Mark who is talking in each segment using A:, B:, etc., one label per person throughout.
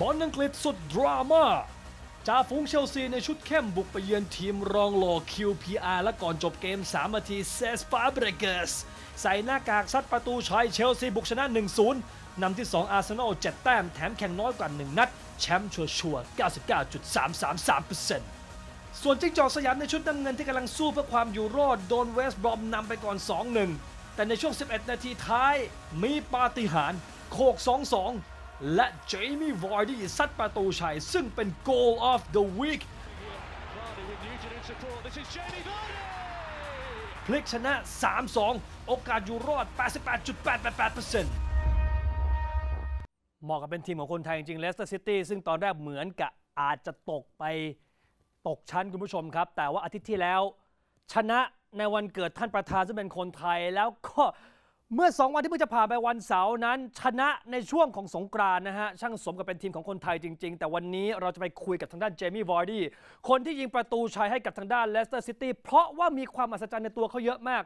A: บอลอังกฤษสุดดราม่าจ่าฝูงเชลซีในชุดเข้มบุกไปเยือนทีมรองโหล QPR และก่อนจบเกม 3 นาทีเซสฟาเบรเกสใส่หน้ากากซัดประตูชัยเชลซีบุกชนะ 1-0 นำที่ 2 อาร์เซนอล 7 แต้ม แถมแข่งน้อยกว่า 1 นัด แชมป์ชัวร์ๆ99.333%ส่วนจิ้งจอกสยามในชุดน้ำเงินที่กำลังสู้เพื่อความอยู่รอดโดนเวสต์บรอมนำไปก่อน 2-1 แต่ในช่วง 11 นาทีท้ายมีปาฏิหาริย์โคก 2-2 และเจมี่วอร์ดี้ซัดประตูชัย ซึ่งเป็น Goal of the Week พลิกชนะ 3-2 โอกาสอยู่รอด88.888%เหมาะกับเป็นทีมของคนไทยจริงๆเลสเตอร์ซิตี้ซึ่งตอนแรกเหมือนกับอาจจะตกไปตกชั้นคุณผู้ชมครับ แต่ว่าอาทิตย์ที่แล้ว ชนะในวันเกิดท่านประธานซึ่งเป็นคนไทยแล้วก็ เมื่อ 2 วันที่เพิ่งจะผ่านไปวันเสาร์นั้น ชนะในช่วงของสงกรานต์นะฮะ ช่างสมกับเป็นทีมของคนไทยจริง ๆ แต่วันนี้เราจะไปคุยกับทางด้านเจมี่วอร์ดี้คนที่ยิงประตูชัยให้กับทางด้านเลสเตอร์ซิตี้เพราะว่ามีความมหัศจรรย์ในตัวเขาเยอะมาก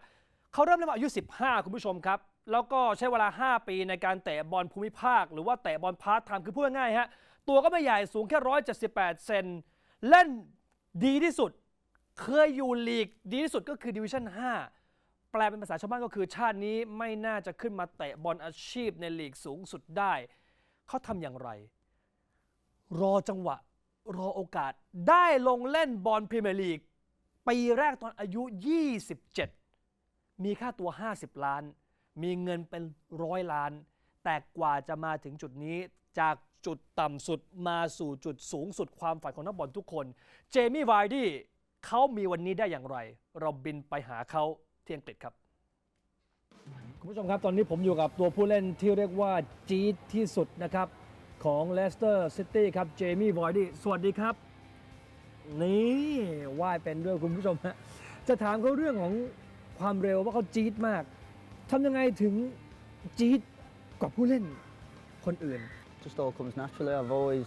A: เขาเริ่มเล่นมาอายุ 15 คุณผู้ชมครับ แล้วก็ใช้เวลา 5 ปีในการเตะบอลภูมิภาค หรือว่าเตะบอลพาร์ทไทม์คือพูดง่ายๆฮะตัวก็ไม่ใหญ่สูงแค่ 178 เซนเล่นดีที่สุด เคยอยู่ลีกดีที่สุดก็คือดิวิชั่น 5 แปลเป็นภาษาชาวบ้านก็คือชาตินี้ไม่น่าจะขึ้นมาเตะบอลอาชีพในลีกสูงสุดได้ เขาทำอย่างไร รอจังหวะ รอโอกาสได้ลงเล่นบอลพรีเมียร์ลีก ปีแรกตอนอายุ 27 มีค่าตัว 50 ล้าน มีเงินเป็นร้อยล้าน แต่กว่าจะมาถึงจุดนี้จากจุดต่ำสุดมาสู่จุดสูงสุดความฝันของนักบอลทุกคน เจมี่ไวดี้เขามีวันนี้ได้อย่างไร เราบินไปหาเขา ที่อังกฤษครับคุณผู้ชมครับ ตอนนี้ผมอยู่กับตัวผู้เล่นที่เรียกว่าจี๊ดที่สุดนะครับ ของเลสเตอร์ซิตี้ครับเจมี่วายดี้สวัสดีครับ นี่ว่ายเป็นด้วยคุณผู้ชมฮะจะถามเขาเรื่องของความเร็วว่าเขาจี๊ดมากทำยังไงถึงจี๊ดกว่าผู้เล่นคนอื่น
B: just all comes naturally. I've always,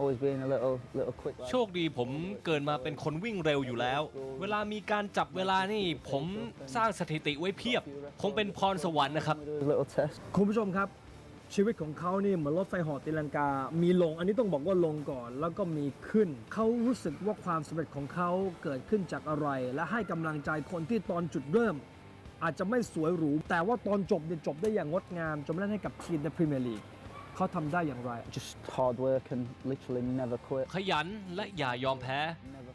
B: always been a little, little quick. lad.
C: โชคดีผมเกิดมาเป็นคนวิ่งเร็วอยู่แล้ว เวลามีการจับเวลานี่ผมสร้างสถิติไว้เพียบ คงเป็นพรสวรรค์นะครับ
B: Do a little test.
A: คุณผู้ชมครับ ชีวิตของเขานี่เหมือนรถไฟเหอตีลังกา มีลง อันนี้ต้องบอกว่าลงก่อน แล้วก็มีขึ้น เขารู้สึกว่าความสำเร็จของเขาเกิดขึ้นจากอะไร และให้กำลังใจคนที่ตอนจุดเริ่ม อาจจะไม่สวยหรู แต่ว่าตอนจบเนี่ยจบได้อย่างงดงามจนเล่นให้กับทีมในพรีเมียร์ลีก เขาทำได้อย่างไร
B: Just hard work and literally never quit.
C: ขยันและอย่ายอมแพ้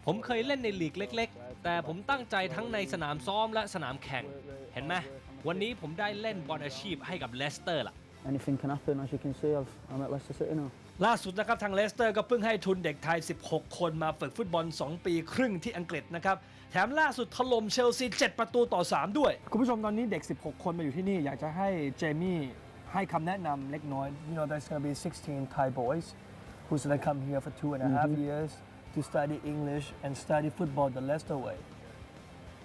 C: ผมเคยเล่นในลีกเล็ก ๆ แต่ผมตั้งใจทั้งในสนามซ้อมและสนามแข่ง เห็นไหมวันนี้ผมได้เล่นบอลอาชีพให้กับเลสเตอร์ล่ะ
B: Anything can happen, as you can see. I've, I'm at Leicester City now.
A: ล่าสุดนะครับทางเลสเตอร์ก็เพิ่งให้ทุนเด็กไทย 16 คนมาฝึกฟุตบอล 2 ปีครึ่งที่อังกฤษนะครับ แถมล่าสุดถล่มเชลซี 7 ประตูต่อ 3 ด้วย คุณผู้ชมตอนนี้เด็ก 16 คนมาอยู่ที่นี่ อยากจะให้เจมี่ ให้คำแนะนำเล็กน้อย You know there's gonna be 16 Thai boys who's gonna come here for two and a half years to study English and study football the Leicester way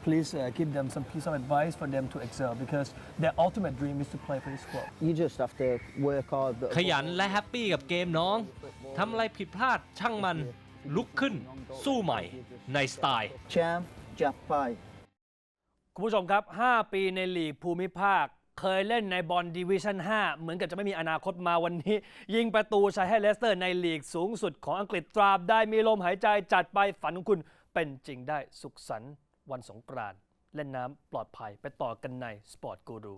A: please uh, give them some piece of advice for them to excel because their ultimate dream is to play for this club
B: You just have to work hard. But
C: ขยันและแฮปปี้กับเกมน้องทำอะไรผิดพลาดช่างมันลุกขึ้น สู้ใหม่ในสไตล์
B: Cham, Jap Pai.
A: คุณผู้ชมครับ 5 ปีในลีกภูมิภาค เคยเล่นในบอลดิวิชั่น 5 เหมือนกับจะไม่มีอนาคตมาวันนี้ ยิงประตูชัยให้เลสเตอร์ในลีกสูงสุดของอังกฤษตราบได้มีลมหายใจจัดไปฝันของคุณเป็นจริงได้สุขสันต์วันสงกรานต์เล่นน้ำปลอดภัยไปต่อกันในสปอร์ตกูรู